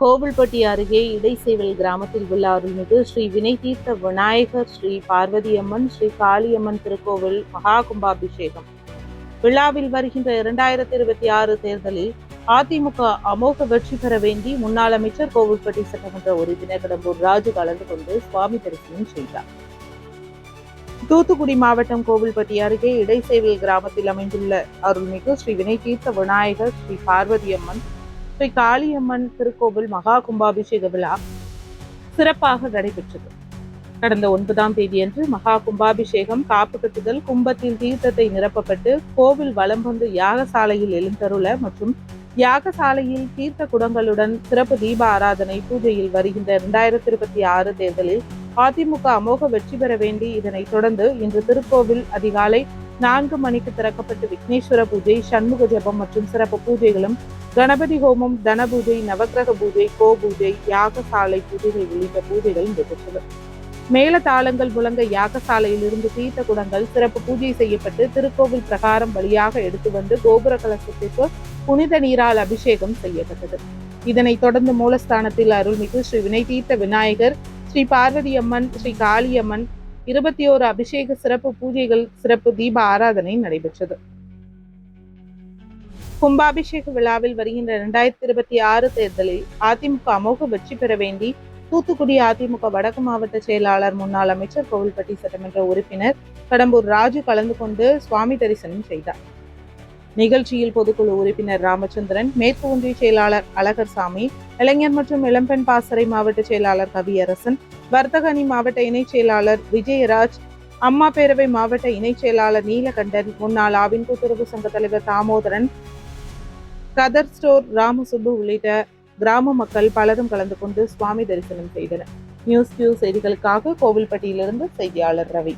கோவில்பட்டி அருகே இடைசேவல் கிராமத்தில் உள்ள அருள்மிகு ஸ்ரீ வினை தீர்த்த விநாயகர் ஸ்ரீ பார்வதியம்மன் ஸ்ரீ காளியம்மன் திருக்கோவில் மகா கும்பாபிஷேகம். விழாவில் வருகின்ற இரண்டாயிரத்தி இருபத்தி ஆறு தேர்தலில் அதிமுக அமோக வெற்றி பெற வேண்டி முன்னாள் அமைச்சர் கோவில்பட்டி சட்டமன்ற உறுப்பினர் கடம்பூர் ராஜு கலந்து கொண்டு சுவாமி தரிசனம் செய்தார். தூத்துக்குடி மாவட்டம் கோவில்பட்டி அருகே இடைசேவல் கிராமத்தில் அமைந்துள்ள அருள்மிகு ஸ்ரீ வினை தீர்த்த விநாயகர் ஸ்ரீ பார்வதியம்மன் ஸ்ரீ காளியம்மன் திருக்கோவில் மகா கும்பாபிஷேக விழா சிறப்பாக நடைபெற்றது. கடந்த ஒன்பதாம் தேதியன்று மகா கும்பாபிஷேகம் காப்பு கட்டுதல் கும்பத்தில் தீர்த்தத்தை நிரப்பப்பட்டு கோவில் வலம் வந்து யாகசாலையில் எழுந்தருள மற்றும் யாகசாலையில் தீர்த்த குடங்களுடன் சிறப்பு தீப ஆராதனை பூஜையில் வருகின்ற இரண்டாயிரத்தி இருபத்தி ஆறு தேர்தலில் அதிமுக அமோக வெற்றி பெற வேண்டி இதனைத் தொடர்ந்து இன்று திருக்கோவில் அதிகாலை நான்கு மணிக்கு திறக்கப்பட்டு விக்னேஸ்வர பூஜை சண்முக ஜபம் மற்றும் சிறப்பு பூஜைகளும் கணபதி ஹோமம் தன பூஜை நவக்கிரக பூஜை கோபூஜை யாகசாலை பூஜைகள் உள்ளிட்ட பூஜைகள் நடைபெற்றது மேல தாளங்கள் முழங்க யாகசாலையில் இருந்து தீர்த்த குடங்கள் சிறப்பு பூஜை செய்யப்பட்டு திருக்கோவில் பிரகாரம் வழியாக எடுத்து வந்து கோபுர கலசத்திற்கு புனித நீரால் அபிஷேகம் செய்யப்பட்டது. இதனைத் தொடர்ந்து மூலஸ்தானத்தில் அருள்மிகு ஸ்ரீ வினை தீர்த்த விநாயகர் ஸ்ரீ பார்வதி அம்மன் ஸ்ரீ காளியம்மன் இருபத்தி ஓரு அபிஷேக சிறப்பு பூஜைகள் சிறப்பு தீப ஆராதனை நடைபெற்றது. கும்பாபிஷேக விழாவில் வருகின்ற இரண்டாயிரத்தி இருபத்தி ஆறு தேர்தலில் அதிமுக அமோக வெற்றி பெற வேண்டி தூத்துக்குடி அதிமுக வடக்கு மாவட்ட செயலாளர் முன்னாள் அமைச்சர் கோவில்பட்டி சட்டமன்ற உறுப்பினர் கடம்பூர் ராஜு கலந்து கொண்டு சுவாமி தரிசனம் செய்தார். நிகழ்ச்சியில் பொதுக்குழு உறுப்பினர் ராமச்சந்திரன் மேற்கு ஒன்றிய செயலாளர் அழகர் சாமி இளைஞர் மற்றும் இளம்பெண் பாசறை மாவட்ட செயலாளர் கவியரசன் வர்த்தக அணி மாவட்ட இணைச் செயலாளர் விஜயராஜ் அம்மா பேரவை மாவட்ட இணைச் செயலாளர் நீலகண்டன் முன்னாள் ஆவின் கூட்டுறவு சங்க தலைவர் தாமோதரன் கதர் ஸ்டோர் ராமசுப்பு உள்ளிட்ட கிராம மக்கள் பலரும் கலந்து கொண்டு சுவாமி தரிசனம் செய்தனர். நியூஸ் கியூ செய்திகளுக்காக கோவில்பட்டியிலிருந்து செய்தியாளர் ரவி.